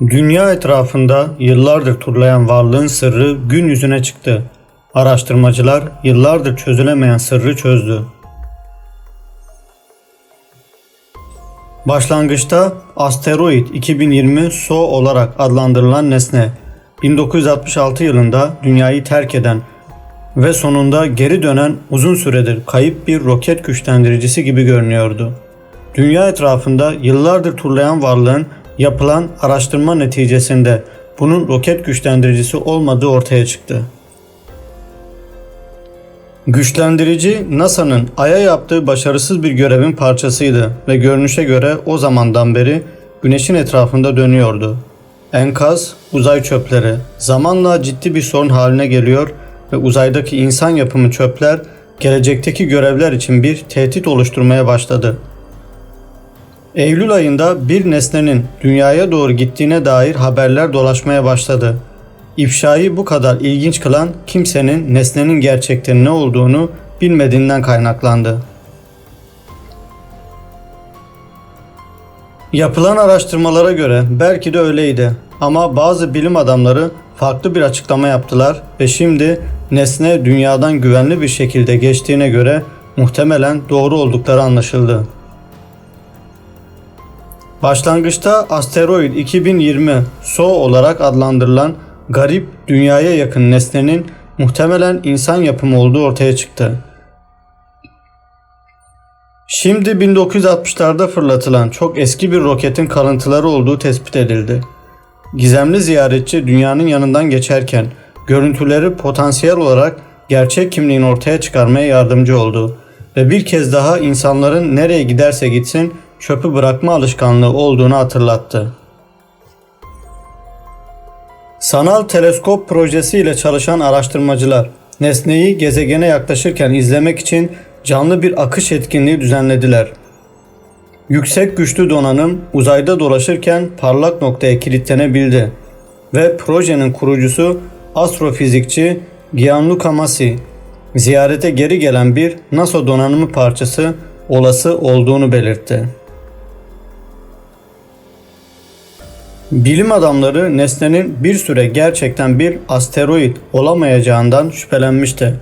Dünya etrafında yıllardır turlayan varlığın sırrı gün yüzüne çıktı. Araştırmacılar yıllardır çözülemeyen sırrı çözdü. Başlangıçta asteroid 2020 SO olarak adlandırılan nesne 1966 yılında dünyayı terk eden ve sonunda geri dönen uzun süredir kayıp bir roket güçlendiricisi gibi görünüyordu. Dünya etrafında yıllardır turlayan varlığın yapılan araştırma neticesinde bunun roket güçlendiricisi olmadığı ortaya çıktı. Güçlendirici NASA'nın Ay'a yaptığı başarısız bir görevin parçasıydı ve görünüşe göre o zamandan beri Güneş'in etrafında dönüyordu. Enkaz, uzay çöpleri zamanla ciddi bir sorun haline geliyor ve uzaydaki insan yapımı çöpler gelecekteki görevler için bir tehdit oluşturmaya başladı. Eylül ayında bir nesnenin dünyaya doğru gittiğine dair haberler dolaşmaya başladı. İfşayı bu kadar ilginç kılan kimsenin nesnenin gerçekten ne olduğunu bilmediğinden kaynaklandı. Yapılan araştırmalara göre belki de öyleydi ama bazı bilim adamları farklı bir açıklama yaptılar ve şimdi nesne dünyadan güvenli bir şekilde geçtiğine göre muhtemelen doğru oldukları anlaşıldı. Başlangıçta asteroid 2020 SO olarak adlandırılan garip dünyaya yakın nesnenin muhtemelen insan yapımı olduğu ortaya çıktı. Şimdi 1960'larda fırlatılan çok eski bir roketin kalıntıları olduğu tespit edildi. Gizemli ziyaretçi dünyanın yanından geçerken görüntüleri potansiyel olarak gerçek kimliğini ortaya çıkarmaya yardımcı oldu ve bir kez daha insanların nereye giderse gitsin çöpü bırakma alışkanlığı olduğunu hatırlattı. Sanal teleskop projesi ile çalışan araştırmacılar nesneyi gezegene yaklaşırken izlemek için canlı bir akış etkinliği düzenlediler. Yüksek güçlü donanım uzayda dolaşırken parlak noktaya kilitlenebildi ve projenin kurucusu astrofizikçi Gianluca Massi ziyarete geri gelen bir NASA donanımı parçası olası olduğunu belirtti. Bilim adamları nesnenin bir süre gerçekten bir asteroid olamayacağından şüphelenmişti.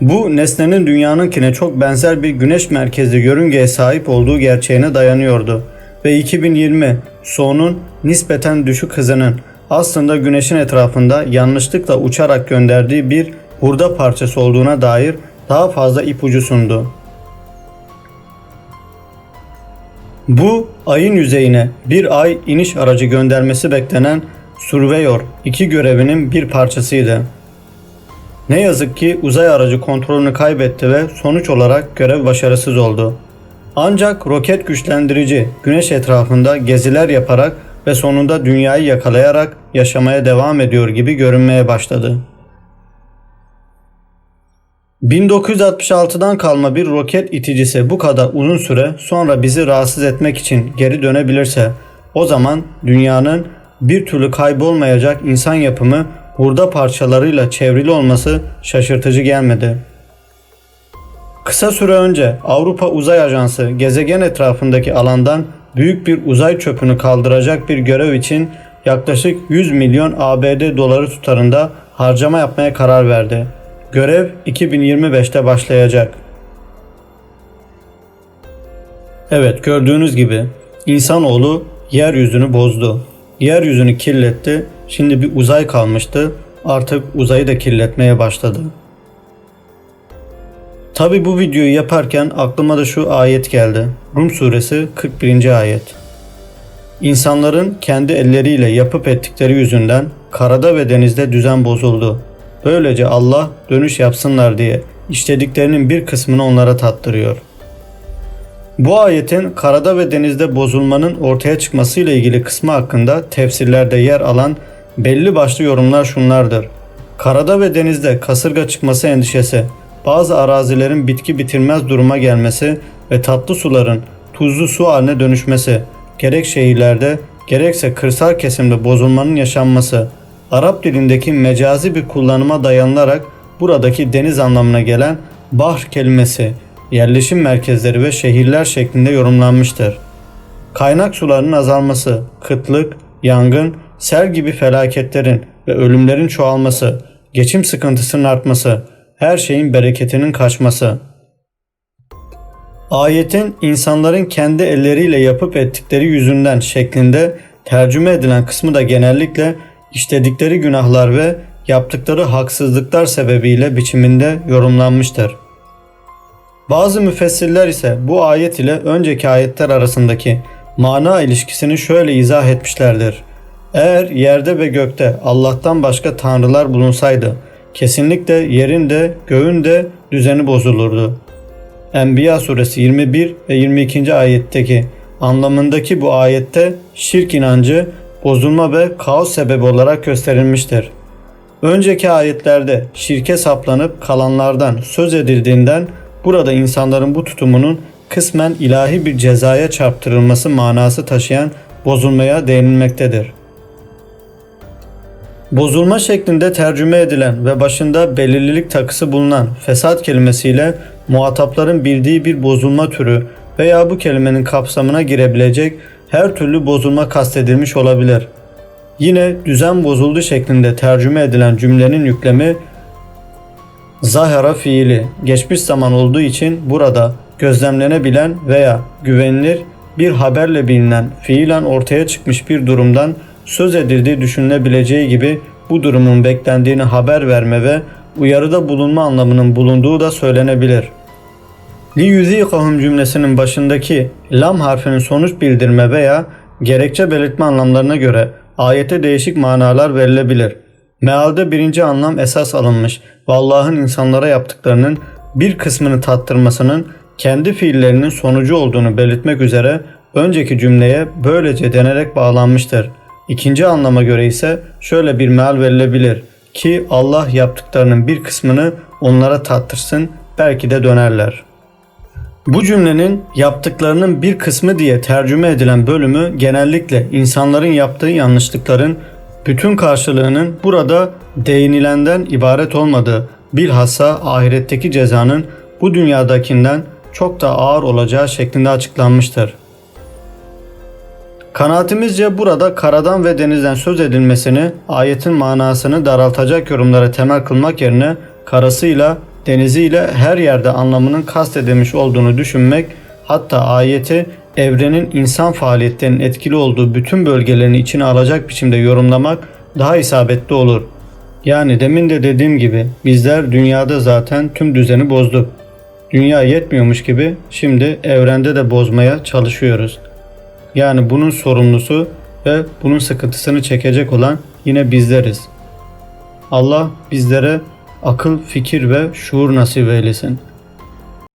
Bu nesnenin dünyanınkine çok benzer bir güneş merkezli yörüngeye sahip olduğu gerçeğine dayanıyordu ve 2020 sonun nispeten düşük hızının aslında güneşin etrafında yanlışlıkla uçarak gönderdiği bir hurda parçası olduğuna dair daha fazla ipucu sundu. Bu ayın yüzeyine bir ay iniş aracı göndermesi beklenen Surveyor 2 görevinin bir parçasıydı. Ne yazık ki uzay aracı kontrolünü kaybetti ve sonuç olarak görev başarısız oldu. Ancak roket güçlendirici güneş etrafında geziler yaparak ve sonunda dünyayı yakalayarak yaşamaya devam ediyor gibi görünmeye başladı. 1966'dan kalma bir roket iticisi bu kadar uzun süre sonra bizi rahatsız etmek için geri dönebilirse o zaman dünyanın bir türlü kaybolmayacak insan yapımı hurda parçalarıyla çevrili olması şaşırtıcı gelmedi. Kısa süre önce Avrupa Uzay Ajansı gezegen etrafındaki alandan büyük bir uzay çöpünü kaldıracak bir görev için yaklaşık 100 milyon ABD doları tutarında harcama yapmaya karar verdi. Görev 2025'te başlayacak. Evet gördüğünüz gibi insanoğlu yeryüzünü bozdu. Yeryüzünü kirletti. Şimdi bir uzay kalmıştı. Artık uzayı da kirletmeye başladı. Tabi bu videoyu yaparken aklıma da şu ayet geldi. Rum suresi 41. ayet. İnsanların kendi elleriyle yapıp ettikleri yüzünden karada ve denizde düzen bozuldu. Böylece Allah dönüş yapsınlar diye işlediklerinin bir kısmını onlara tattırıyor. Bu ayetin karada ve denizde bozulmanın ortaya çıkmasıyla ilgili kısmı hakkında tefsirlerde yer alan belli başlı yorumlar şunlardır. Karada ve denizde kasırga çıkması endişesi, bazı arazilerin bitki bitirmez duruma gelmesi ve tatlı suların tuzlu su haline dönüşmesi, gerek şehirlerde gerekse kırsal kesimde bozulmanın yaşanması, Arap dilindeki mecazi bir kullanıma dayanılarak buradaki deniz anlamına gelen bahr kelimesi yerleşim merkezleri ve şehirler şeklinde yorumlanmıştır. Kaynak sularının azalması, kıtlık, yangın, sel gibi felaketlerin ve ölümlerin çoğalması, geçim sıkıntısının artması, her şeyin bereketinin kaçması. Ayetin insanların kendi elleriyle yapıp ettikleri yüzünden şeklinde tercüme edilen kısmı da genellikle işledikleri günahlar ve yaptıkları haksızlıklar sebebiyle biçiminde yorumlanmıştır. Bazı müfessirler ise bu ayet ile önceki ayetler arasındaki mana ilişkisini şöyle izah etmişlerdir. Eğer yerde ve gökte Allah'tan başka tanrılar bulunsaydı kesinlikle yerin de göğün de düzeni bozulurdu. Enbiya suresi 21 ve 22. ayetteki anlamındaki bu ayette şirk inancı bozulma ve kaos sebebi olarak gösterilmiştir. Önceki ayetlerde şirke saplanıp kalanlardan söz edildiğinden burada insanların bu tutumunun kısmen ilahi bir cezaya çarptırılması manası taşıyan bozulmaya değinilmektedir. Bozulma şeklinde tercüme edilen ve başında belirlilik takısı bulunan fesat kelimesiyle muhatapların bildiği bir bozulma türü veya bu kelimenin kapsamına girebilecek her türlü bozulma kastedilmiş olabilir. Yine düzen bozuldu şeklinde tercüme edilen cümlenin yüklemi zahara fiili geçmiş zaman olduğu için burada gözlemlenebilen veya güvenilir bir haberle bilinen fiilen ortaya çıkmış bir durumdan söz edildiği düşünülebileceği gibi bu durumun beklendiğini haber verme ve uyarıda bulunma anlamının bulunduğu da söylenebilir. Li yuzikahum cümlesinin başındaki lam harfinin sonuç bildirme veya gerekçe belirtme anlamlarına göre ayete değişik manalar verilebilir. Mealde birinci anlam esas alınmış ve Allah'ın insanlara yaptıklarının bir kısmını tattırmasının kendi fiillerinin sonucu olduğunu belirtmek üzere önceki cümleye böylece denerek bağlanmıştır. İkinci anlama göre ise şöyle bir meal verilebilir ki Allah yaptıklarının bir kısmını onlara tattırsın belki de dönerler. Bu cümlenin yaptıklarının bir kısmı diye tercüme edilen bölümü genellikle insanların yaptığı yanlışlıkların bütün karşılığının burada değinilenden ibaret olmadığı, bilhassa ahiretteki cezanın bu dünyadakinden çok da ağır olacağı şeklinde açıklanmıştır. Kanaatimizce burada karadan ve denizden söz edilmesini ayetin manasını daraltacak yorumlara temel kılmak yerine karasıyla deniziyle her yerde anlamının kastedilmiş olduğunu düşünmek hatta ayeti evrenin insan faaliyetlerinin etkili olduğu bütün bölgelerini içine alacak biçimde yorumlamak daha isabetli olur. Yani demin de dediğim gibi bizler dünyada zaten tüm düzeni bozduk. Dünya yetmiyormuş gibi şimdi evrende de bozmaya çalışıyoruz. Yani bunun sorumlusu ve bunun sıkıntısını çekecek olan yine bizleriz. Allah bizlere akıl, fikir ve şuur nasip eylesin.